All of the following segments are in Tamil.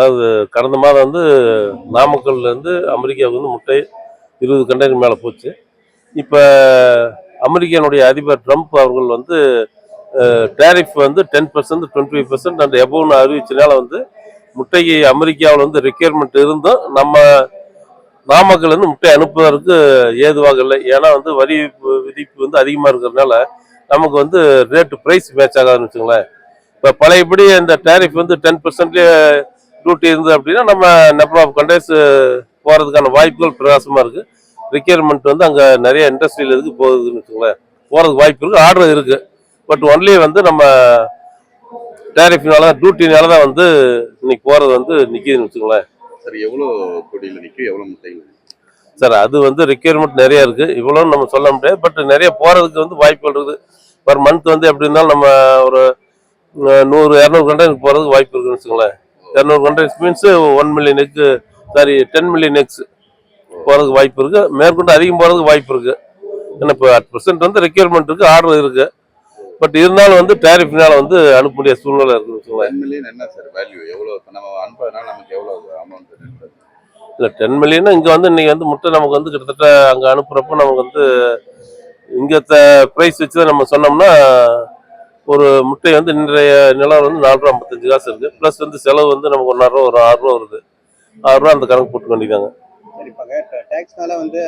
அதாவது கடந்த மாதம் வந்து நாமக்கல்லேருந்து அமெரிக்காவுக்கு வந்து முட்டை இருபது கண்டெய்னர் மேலே போச்சு. இப்போ அமெரிக்கனுடைய அதிபர் ட்ரம்ப் அவர்கள் வந்து டேரிஃப் வந்து ten percent twenty five percent அந்த எபோன்னு அறிவிச்சனால வந்து முட்டைக்கு அமெரிக்காவில் வந்து ரெக்யர்மெண்ட் இருந்தும் நம்ம நாமக்கல் வந்து முட்டை அனுப்புவதற்கு ஏதுவாக இல்லை. ஏன்னா வந்து வரி விதிப்பு வந்து அதிகமாக இருக்கிறதுனால நமக்கு வந்து ரேட்டு ப்ரைஸ் மேட்ச் ஆகாதுன்னு வச்சுங்களேன் இப்போ பழையபடி இந்த டேரிஃப் வந்து டென் பர்சன்ட்லேயே டியூட்டி இருந்தது அப்படின்னா நம்ம நம்பர் ஆஃப் கண்டேஸ் போகிறதுக்கான வாய்ப்புகள் பிரகாசமாக இருக்குது ரிக்யர்மெண்ட் வந்து அங்கே நிறைய இண்டஸ்ட்ரியில் இருக்கு போகுதுன்னு வச்சுங்களேன் போகிறதுக்கு வாய்ப்பு இருக்குது ஆர்டர் இருக்குது பட் ஒன்லி வந்து நம்ம டேரிஃப்னால டியூட்டினால தான் வந்து இன்னைக்கு போகிறது வந்து நிற்கிதுன்னு வச்சுங்களேன் சார் எவ்வளோ கொடியில் நிற்கும் எவ்வளோ முட்டையில் சார் அது வந்து ரெக்யர்மெண்ட் நிறைய இருக்கு. இவ்வளோன்னு நம்ம சொல்ல முடியாது. பட் நிறைய போறதுக்கு வந்து வாய்ப்புகள் இருக்குது. பர் மந்த் வந்து எப்படி இருந்தாலும் நம்ம ஒரு நூறு இரநூறு கண்டெய்னர் போறதுக்கு வாய்ப்பு இருக்குன்னு வச்சுங்களேன் இரநூறு containers means one million X sorry ten million X போறதுக்கு வாய்ப்பு இருக்கு. மேற்கொண்டு அதிகம் போறதுக்கு வாய்ப்பு இருக்கு. ஏன்னா இப்போ அட் ப்ரெசென்ட் வந்து ரெக்யர்மெண்ட் இருக்கு ஆர்டர் இருக்கு. பட் இருந்தாலும் வந்து டேரிஃப்னால வந்து அனுப்ப முடியாத சூழ்நிலை இருக்குன்னு என்ன சார் வேல்யூ எவ்வளோ நம்ம அனுப்புறதுனால நமக்கு எவ்வளோ அமௌண்ட் இல்லை டென் மில்லியன் இங்கே வந்து இன்னைக்கு வந்து முட்டை நமக்கு வந்து கிட்டத்தட்ட அங்கே அனுப்புகிறப்போ நமக்கு வந்து இங்கே ப்ரைஸ் வச்சு தான் நம்ம சொன்னோம்னா ஒரு முட்டை வந்து இன்றைய நிலம் வந்து நாலு ரூபா ஐம்பத்தஞ்சு காசு இருக்குது ப்ளஸ் வந்து செலவு வந்து நமக்கு ஒன்றாயிரம் ஒரு ஆறு ரூபா வருது. ஆறு ரூபா அந்த கணக்கு போட்டு வேண்டியதாங்க சரிப்பாங்க. டேக்ஸ்னால வந்து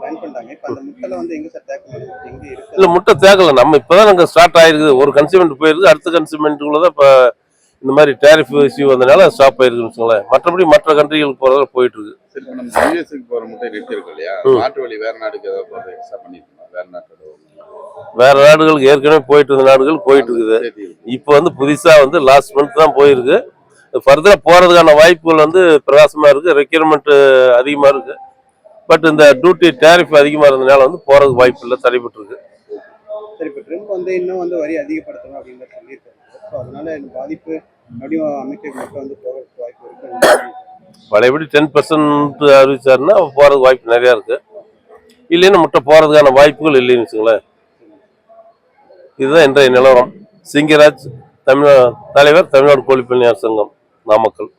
பேன் பண்ணிட்டாங்க. இப்போ அந்த முட்டைல வந்து எங்க சார் டேக்ஸ் எங்க இருக்கு? இல்லை முட்டை தேக்கல. நம்ம இப்போ தான் நாங்கள் ஸ்டார்ட் ஆயிருக்குது. ஒரு கன்சியூமெண்ட் போயிருக்கு. அடுத்த கன்சியூமெண்ட்டுக்குள்ள தான் இப்போ இந்த மாதிரி டேரிஃப் இஷ்யூ வந்தனால ஸ்டாப் ஆயிருக்குன்னு வச்சுங்களேன் மற்றபடி மற்ற கண்ட்ரிகளுக்கு போகிறதால போயிட்டு இருக்கு சரி நம்ம யூஎஸ்க்கு முட்டை நிறுத்தி இருக்கு இல்லையா. நாட்டு வழி வேற நாடுக்கு ஏதாவது போகிறது எக்ஸ்ட்ரா பண்ணிருக்கோம் வேற நாட்டோட வேற நாடுகளுக்கு ஏற்கனவே போயிட்டு இருந்த நாடுகள் போயிட்டு இருக்குது. இப்போ வந்து புதுசா வந்து லாஸ்ட் மந்த் தான் போயிருக்கு. ஃபர்தரா போறதுக்கான வாய்ப்புகள் வந்து பிரகாசமா இருக்கு. ரெக்யர்மெண்ட் அதிகமா இருக்கு. பட் இந்த டியூட்டி டேரிஃப் அதிகமா இருந்தனால வந்து போறதுக்கு வாய்ப்பு இல்லை தடைபட்டு இருக்கு சரி இப்போ ட்ரிம்ப் வந்து இன்னும் வந்து வரி அதிகப்படுத்தணும் அப்படின்னு தான் சொல்லியிருக்காரு. ஸோ அதனால இந்த பாதிப்பு மறுபடியும் அமைக்க முட்டை வந்து போகிறதுக்கு வாய்ப்பு இருக்கு பழையபடி டென் பர்சன்ட் அறிவிச்சாருன்னா போறதுக்கு வாய்ப்பு நிறைய இருக்கு. இல்லைன்னா முட்டை போறதுக்கான வாய்ப்புகள் இல்லைன்னு வச்சுங்களேன் இதுதான் இன்றைய நிலவரம். சிங்கராஜ் தமிழ் தலைவர் தமிழ்நாடு கோழிப்பண்ணியார் சங்கம் நாமக்கல்.